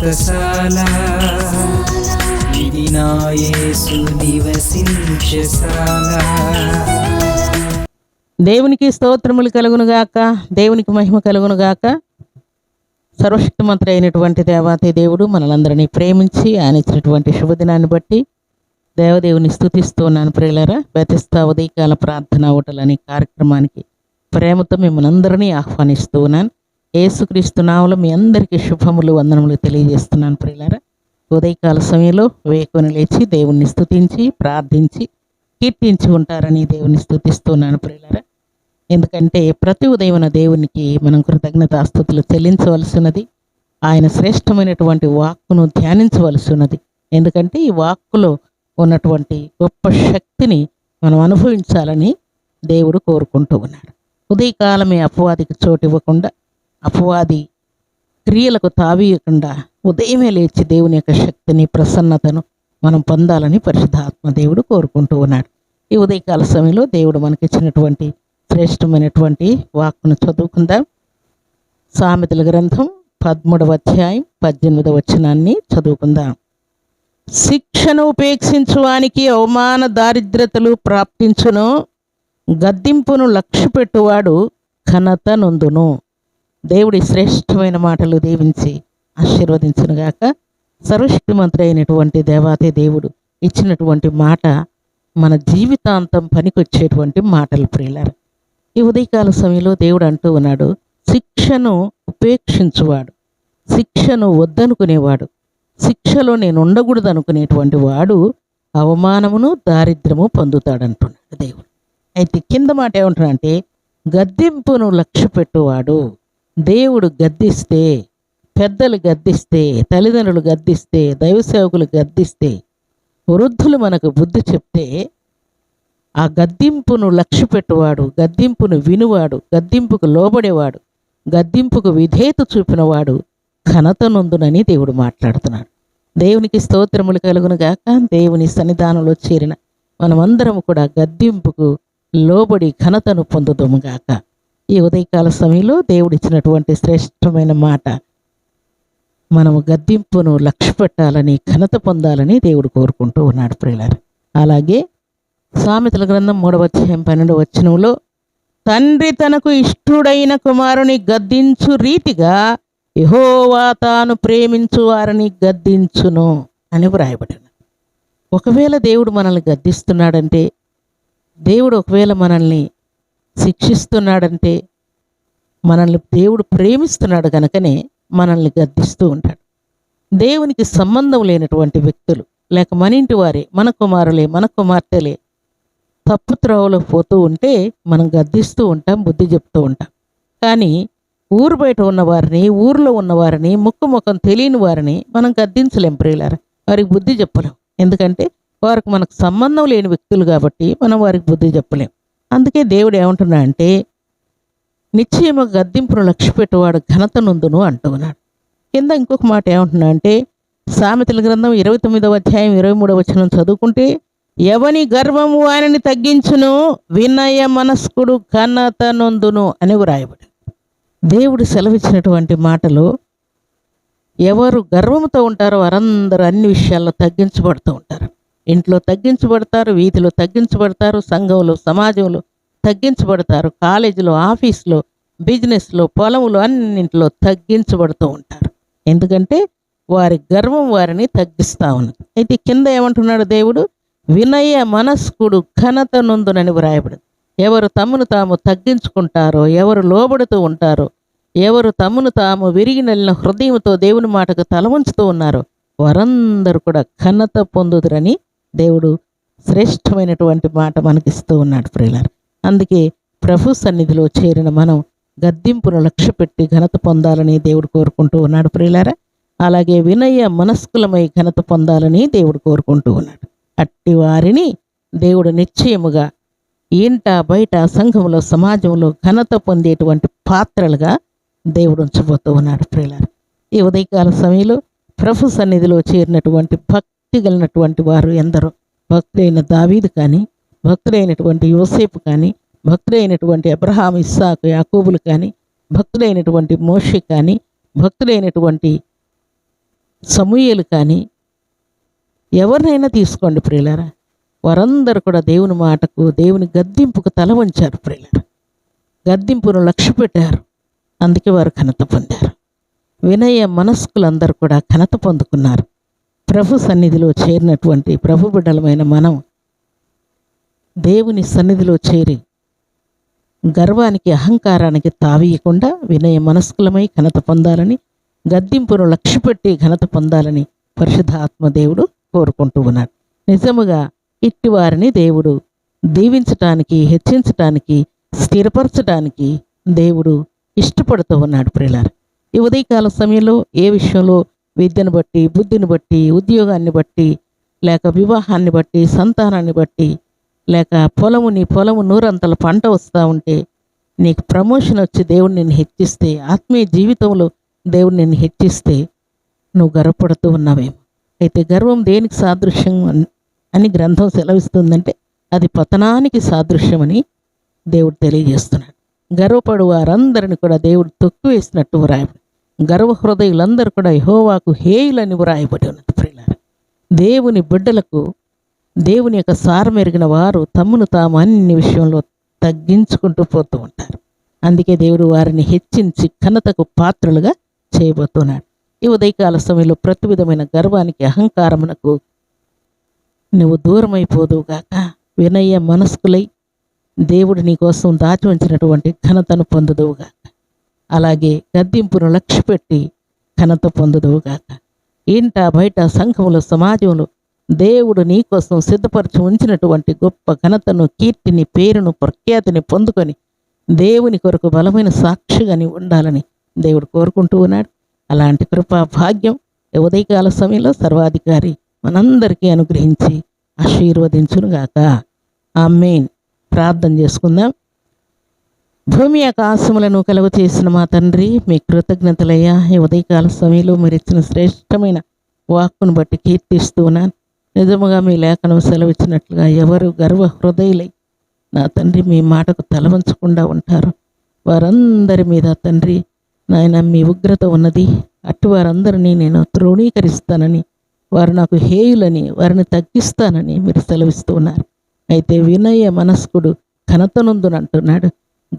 వ్రతశాల ఇది నివసించశాల దేవునికి స్తోత్రములు కలుగునుగాక దేవునికి మహిమ కలుగునుగాక సర్వశక్తిమంతుడు అయినటువంటి దేవాతి దేవుడు మనలందరినీ ప్రేమించి ఆయన ఇచ్చినటువంటి శుభదినాన్ని బట్టి దేవదేవుని స్థుతిస్తూ ఉన్నాను ప్రియులరా. బెతిస్తా ఉదయకాల ప్రార్థన ఓటలు అనే కార్యక్రమానికి ప్రేమతో మిమ్మల్ని అందరినీ ఆహ్వానిస్తూ ఉన్నాను ఏసుక్రీస్తు నామలో మీ అందరికీ శుభములు వందనములు తెలియజేస్తున్నాను ప్రియులారా. ఉదయకాల సమయంలో వేకుని లేచి దేవుణ్ణి స్తుతించి ప్రార్థించి కీర్తించి ఉంటారని దేవుని స్థుతిస్తున్నాను ప్రియులారా. ఎందుకంటే ప్రతి ఉదయమున దేవునికి మనం కృతజ్ఞతాస్థుతులు చెల్లించవలసినది ఆయన శ్రేష్టమైనటువంటి వాక్కును ధ్యానించవలసి ఉన్నది ఎందుకంటే ఈ వాక్కులో ఉన్నటువంటి గొప్ప శక్తిని మనం అనుభవించాలని దేవుడు కోరుకుంటూ ఉన్నాడు ఉదయకాలమే అపవాదికి చోటు ఇవ్వకుండా అపవాది క్రియలకు తావీయకుండా ఉదయమే లేచి దేవుని యొక్క శక్తిని ప్రసన్నతను మనం పొందాలని పరిశుద్ధాత్మ దేవుడు కోరుకుంటూ ఉన్నాడు. ఈ ఉదయకాల సమయంలో దేవుడు మనకిచ్చినటువంటి శ్రేష్టమైనటువంటి వాక్కును చదువుకుందాం. సామెతల గ్రంథం పదమూడవ అధ్యాయం పద్దెనిమిదవ వచనాన్ని చదువుకుందాం. శిక్షను ఉపేక్షించువానికి అవమాన దారిద్రతలు ప్రాప్తించును గద్దింపును లక్ష్యపెట్టువాడు ఘనత నొందును. దేవుడి శ్రేష్టమైన మాటలు దీవించి ఆశీర్వదించునుగాక. సర్వశక్తిమంతుడు అయినటువంటి దేవాతి దేవుడు ఇచ్చినటువంటి మాట మన జీవితాంతం పనికొచ్చేటువంటి మాటలు ప్రియులారు. ఈ ఉదయకాల సమయంలో దేవుడు అంటూ ఉన్నాడు శిక్షను ఉపేక్షించువాడు శిక్షను వద్దనుకునేవాడు శిక్షలో నేను ఉండకూడదు అనుకునేటువంటి వాడు అవమానమును దారిద్రము పొందుతాడంటున్నాడు దేవుడు. అయితే కింద మాట ఏమంటున్నాడంటే గద్దింపును లక్ష్య పెట్టువాడు దేవుడు గద్దిస్తే పెద్దలు గద్దిస్తే తల్లిదండ్రులు గద్దిస్తే దైవ సేవకులు గద్దిస్తే వృద్ధులు మనకు బుద్ధి చెప్తే ఆ గద్దింపును లక్ష్య పెట్టువాడు గద్దింపును వినువాడు గద్దింపుకు లోబడేవాడు గద్దింపుకు విధేయత చూపినవాడు ఘనత నొందునని దేవుడు మాట్లాడుతున్నాడు. దేవునికి స్తోత్రములు కలుగునుగాక దేవుని సన్నిధానంలో చేరిన మనమందరం కూడా గద్దింపుకు లోబడి ఘనతను పొందుదాము గాక ఈ ఉదయకాల సమయంలో దేవుడిచ్చినటువంటి శ్రేష్టమైన మాట. మనము గద్దింపును లక్ష్య పెట్టాలని ఘనత పొందాలని దేవుడు కోరుకుంటూ ఉన్నాడు ప్రియులారు. అలాగే సామెతల గ్రంథం మూడవ అధ్యాయం పన్నెండు వచనంలో తండ్రి తనకు ఇష్టుడైన కుమారుని గద్దించు రీతిగా యహోవా తాను ప్రేమించు వారిని గద్దించును అని వ్రాయబడిన ఒకవేళ దేవుడు మనల్ని గద్దిస్తున్నాడంటే దేవుడు ఒకవేళ మనల్ని శిక్షిస్తున్నాడంటే మనల్ని దేవుడు ప్రేమిస్తున్నాడు కనుకనే మనల్ని గద్దిస్తూ ఉంటాడు. దేవునికి సంబంధం లేనటువంటి వ్యక్తులు లేక మన ఇంటి వారే మన కుమారులే మన కుమార్తెలే తప్పు త్రోవలో పోతూ ఉంటే మనం గద్దిస్తూ ఉంటాం బుద్ధి చెప్తూ ఉంటాం. కానీ ఊరు బయట ఉన్నవారిని ఊర్లో ఉన్నవారిని ముక్కు ముఖం తెలియని వారిని మనం గద్దించలేం ప్రియులారా. వారికి బుద్ధి చెప్పలేం. ఎందుకంటే వారికి మనకు సంబంధం లేని వ్యక్తులు కాబట్టి మనం వారికి బుద్ధి చెప్పలేం. అందుకే దేవుడు ఏమంటున్నా అంటే నిశ్చయము గద్దింపును లక్ష్య పెట్టువాడు ఘనత నొందును కింద ఇంకొక మాట ఏమంటున్నా అంటే సామెతల గ్రంథం ఇరవై తొమ్మిదవ అధ్యాయం ఇరవై మూడవ వచనం చదువుకుంటే ఎవని గర్వము ఆయనని తగ్గించును వినయ మనస్కుడు ఘనతనుందును అని వ్రాయబడి దేవుడు సెలవిచ్చినటువంటి మాటలు ఎవరు గర్వంతో ఉంటారో వారందరూ అన్ని విషయాల్లో తగ్గించబడుతూ ఉంటారు. ఇంట్లో తగ్గించబడతారు వీధిలో తగ్గించబడతారు సంఘంలో సమాజంలో తగ్గించబడతారు కాలేజీలో ఆఫీస్లో బిజినెస్లో పొలంలో అన్నింటిలో తగ్గించబడుతూ ఉంటారు. ఎందుకంటే వారి గర్వం వారిని తగ్గిస్తూ ఉన్నది. అయితే కింద ఏమంటున్నాడు దేవుడు? వినయ మనస్కుడు ఘనత నొందునని వ్రాయబడింది. ఎవరు తమను తాము తగ్గించుకుంటారో ఎవరు లోబడుతూ ఉంటారో ఎవరు తమను తాము విరిగి నెలిన హృదయంతో దేవుని మాటకు తల ఉంచుతూ ఉన్నారో వారందరూ కూడా ఘనత పొందుదురని దేవుడు శ్రేష్టమైనటువంటి మాట మనకిస్తూ ఉన్నాడు ప్రియులారు. అందుకే ప్రభు సన్నిధిలో చేరిన మనం గద్దింపును లక్ష్య పెట్టి ఘనత పొందాలని దేవుడు కోరుకుంటూ ఉన్నాడు ప్రియులారా. అలాగే వినయ మనస్కులమై ఘనత పొందాలని దేవుడు కోరుకుంటూ ఉన్నాడు. అట్టి వారిని దేవుడు నిశ్చయముగా ఇంట బయట సంఘంలో సమాజంలో ఘనత పొందేటువంటి పాత్రలుగా దేవుడు ఉంచబోతూ ఉన్నాడు ప్రియులారు. ఈ ఉదయకాల సమయంలో ప్రభు సన్నిధిలో చేరినటువంటి భక్తి కలిగినటువంటి వారు ఎందరో? భక్తులైన దావీదు కానీ భక్తుడైనటువంటి యోసేపు కానీ భక్తుడైనటువంటి అబ్రహాం ఇస్సాకు యాకోబులు కానీ భక్తుడైనటువంటి మోషి కానీ భక్తుడైనటువంటి సమూయేలు కానీ ఎవరినైనా తీసుకోండి ప్రియులారా. వారందరూ కూడా దేవుని మాటకు దేవుని గద్దింపుకు తల వంచారు ప్రియులారా. గద్దింపును లక్ష్య పెట్టారు. అందుకే వారు ఘనత పొందారు. వినయ మనస్కులందరూ కూడా ఘనత పొందుకున్నారు. ప్రభు సన్నిధిలో చేరినటువంటి ప్రభు బిడ్డలమైన మనం దేవుని సన్నిధిలో చేరి గర్వానికి అహంకారానికి తావీయకుండా వినయ మనస్కులమై ఘనత పొందాలని గద్దింపును లక్ష్యపెట్టి ఘనత పొందాలని పరిశుద్ధ ఆత్మదేవుడు కోరుకుంటూ ఉన్నాడు. నిజముగా ఇట్టి వారిని దేవుడు దీవించటానికి హెచ్చించటానికి స్థిరపరచటానికి దేవుడు ఇష్టపడుతూ ఉన్నాడు ప్రిలారు ఈ ఉదయకాల సమయంలో ఏ విషయంలో విద్యను బట్టి బుద్ధిని బట్టి ఉద్యోగాన్ని బట్టి లేక వివాహాన్ని బట్టి సంతానాన్ని బట్టి లేక పొలము నీ పొలము నూరంతల పంట వస్తూ ఉంటే నీకు ప్రమోషన్ వచ్చి దేవుడు నిన్ను హెచ్చిస్తే ఆత్మీయ జీవితంలో దేవుడు నిన్ను హెచ్చిస్తే నువ్వు గర్వపడుతూ ఉన్నావేమో. అయితే గర్వం దేనికి సాదృశ్యం అని గ్రంథం సెలవిస్తుందంటే అది పతనానికి సాదృశ్యమని దేవుడు తెలియజేస్తున్నాడు. గర్వపడు వారందరిని కూడా దేవుడు తొక్కివేసినట్టు వ్రాయబడి గర్వహృదయులందరూ కూడా యహోవాకు హేయులని వ్రాయబడి ఉన్నది ప్రియులారా దేవుని బిడ్డలకు దేవుని యొక్క సారమెరిగిన వారు తమ్మును తాము అన్ని విషయంలో తగ్గించుకుంటూ పోతూ ఉంటారు. అందుకే దేవుడు వారిని హెచ్చించి ఘనతకు పాత్రలుగా చేయబోతున్నాడు. ఈ ఉదయకాల సమయంలో ప్రతి విధమైన గర్వానికి అహంకారమునకు నువ్వు దూరమైపోదువుగాక. వినయ మనస్కులై దేవుడు నీ కోసం దాచి ఉంచినటువంటి ఘనతను పొందుదువుగాక. అలాగే గద్దింపును లక్ష్యపెట్టి ఘనత పొందుదువుగాక ఇంట బయట సంఘములు సమాజంలో దేవుడు నీ కోసం సిద్ధపరచి ఉంచినటువంటి గొప్ప ఘనతను కీర్తిని పేరును ప్రఖ్యాతిని పొందుకొని దేవుని కొరకు బలమైన సాక్షిగాని ఉండాలని దేవుడు కోరుకుంటూ ఉన్నాడు. అలాంటి కృపా భాగ్యం ఉదయకాల సమయంలో సర్వాధికారి మనందరికీ అనుగ్రహించి ఆశీర్వదించునుగాక. మెయిన్ ప్రార్థన చేసుకుందాం. భూమి ఆకాశములను కలుగు చేసిన మా తండ్రి మీ కృతజ్ఞతలయ్యా. ఈ ఉదయకాల సమయంలో మీరు ఇచ్చిన శ్రేష్టమైన వాక్కును బట్టి కీర్తిస్తూ ఉన్నాను. నిజముగా మీ లేఖనం సెలవిచ్చినట్లుగా ఎవరు గర్వ హృదయులై నా తండ్రి మీ మాటకు తలవంచకుండా ఉంటారు. వారందరి మీద తండ్రి నాయన మీ ఉగ్రత ఉన్నది. అటు వారందరినీ నేను తృణీకరిస్తానని వారు నాకు హేయులని వారిని తగ్గిస్తానని మీరు సెలవిస్తూ ఉన్నారు. అయితే వినయ మనస్కుడు ఘనతనుందునంటున్నాడు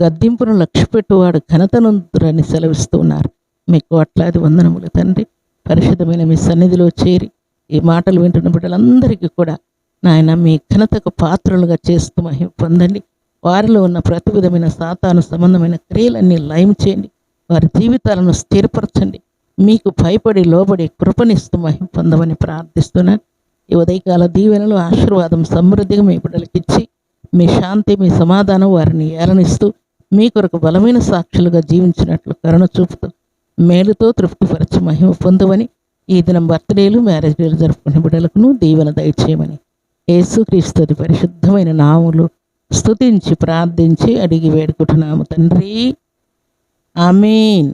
గద్దింపును లక్ష్యపెట్టువాడు ఘనతనుందురని సెలవిస్తున్నారు. మీకు అట్లాది వందనములు తండ్రి. పరిశుద్ధమైన మీ సన్నిధిలో చేరి ఈ మాటలు వింటున్న బిడ్డలందరికీ కూడా నాయన మీ ఘనతకు పాత్రలుగా చేస్తూ మహిమ పొందండి. వారిలో ఉన్న ప్రతి విధమైన సాతాను సంబంధమైన క్రియలన్నీ లయం చేయండి. వారి జీవితాలను స్థిరపరచండి. మీకు భయపడి లోబడి కృపనిస్తూ మహిమ పొందమని ప్రార్థిస్తున్నాను ఈ ఉదయకాల దీవెనలు ఆశీర్వాదం సమృద్ధిగా మీ బిడ్డలకిచ్చి మీ శాంతి మీ సమాధానం వారిని ఏలనిస్తూ మీ కొరకు బలమైన సాక్షులుగా జీవించినట్లు కరుణ చూపుతూ మేలుతో తృప్తిపరచి మహిమ పొందవని ఈ దినం బర్త్డేలు మ్యారేజ్ డేలు జరుపుకునే బిడ్డలకును దీవెన దయచేయమని యేసుక్రీస్తుది పరిశుద్ధమైన నాములు స్తుతించి ప్రార్థించి అడిగి వేడుకుంటున్నాము తండ్రి. ఆమెన్.